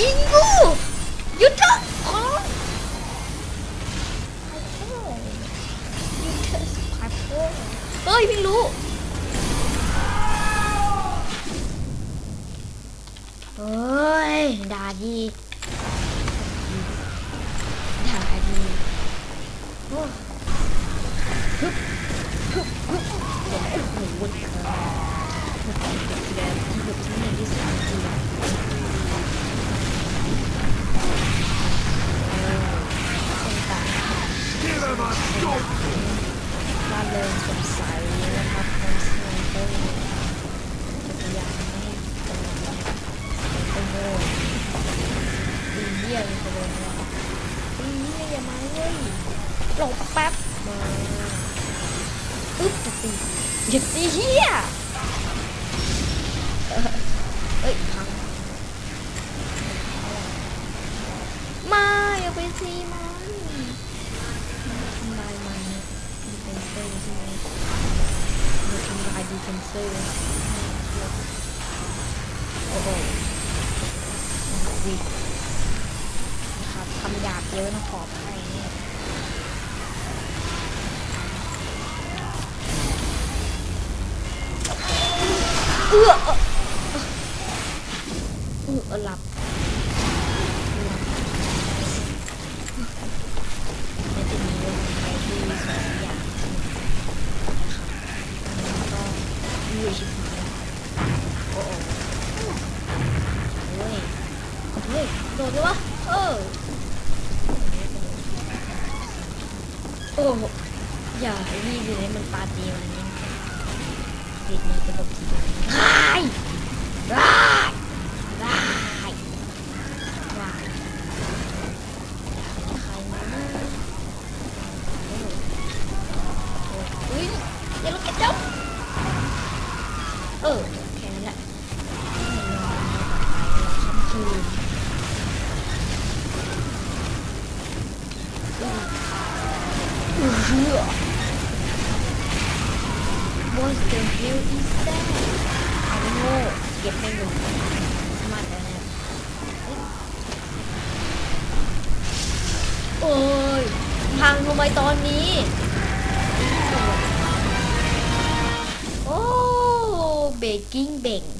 ยิงกูหยุดเถอะขอร้องหยุดเถอะสปายโป้เฮ้ยไม่รู้เฮ้ยด่าดีด่าดีโอ้ฮึบฮึบฮึบเดี๋ยวหนูวนเธอฮึบฮึบเดี๋ยวฮึบที่ไหนที่ ร่าเริงสดใสนะครับน้องสไนเปอร์จักรยานไม่เป็นไรเป็นโง่ตีเยี่ยมไปเลยนะตีเยี่ยอย่ามาเว้ยหลบแป๊บมาอึ๊บจะตีอย่าตีเฮียเอ้ยพังมาอย่าไปซีมัน มมาทำลายดีเฟนเซอร์โอ้โหวินะครับคำหยาบเยอะนะขอบให้เนี่ยเอื้อออเออเออหลับ ชิบโอ้โหเฮ้ยเฮ้ยโดดเลยวะเออโอ้โหอย่าไอ้นี่อยู่ในมันปาตีมันนี่ติดมันจะแบบทีร้ายร้ เออแค่นั้นแหละให้นคืนเหือ What the hell is that เอาโง่เก็บให้ดูมาแล้วเนี่ยโอ้ยพังทำไมตอนนี้ Pequim bem.